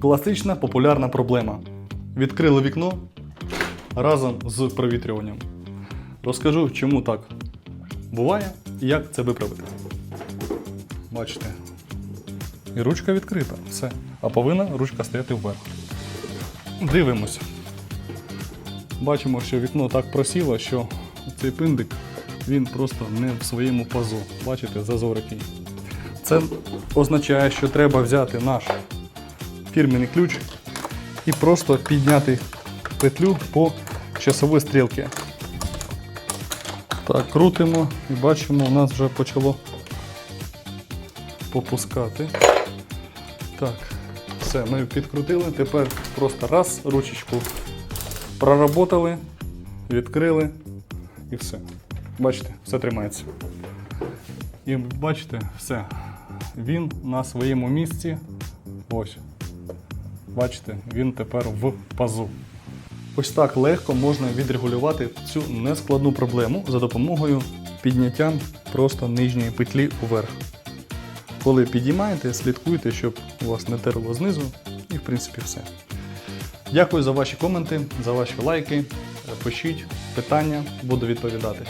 Класична популярна проблема. Відкрили вікно разом з провітрюванням. Розкажу, чому так буває і як це виправити. Бачите. І ручка відкрита. Все. А повинна ручка стояти вверх. Дивимося. Бачимо, що вікно так просіло, що цей пиндик він просто не в своєму пазу. Бачите, зазор який. Це означає, що треба взяти наш фірменний ключ і просто підняти петлю по часовій стрілці. Так, крутимо і бачимо, у нас вже почало попускати. Так, все, ми підкрутили. Тепер просто раз, ручечку проработали, відкрили і все. Бачите, все тримається. І бачите, все. Він на своєму місці. Ось. Бачите, він тепер в пазу. Ось так легко можна відрегулювати цю нескладну проблему за допомогою підняття просто нижньої петлі вверх. Коли підіймаєте, слідкуйте, щоб у вас не терло знизу, і в принципі все. Дякую за ваші коменти, за ваші лайки. Пишіть питання, буду відповідати.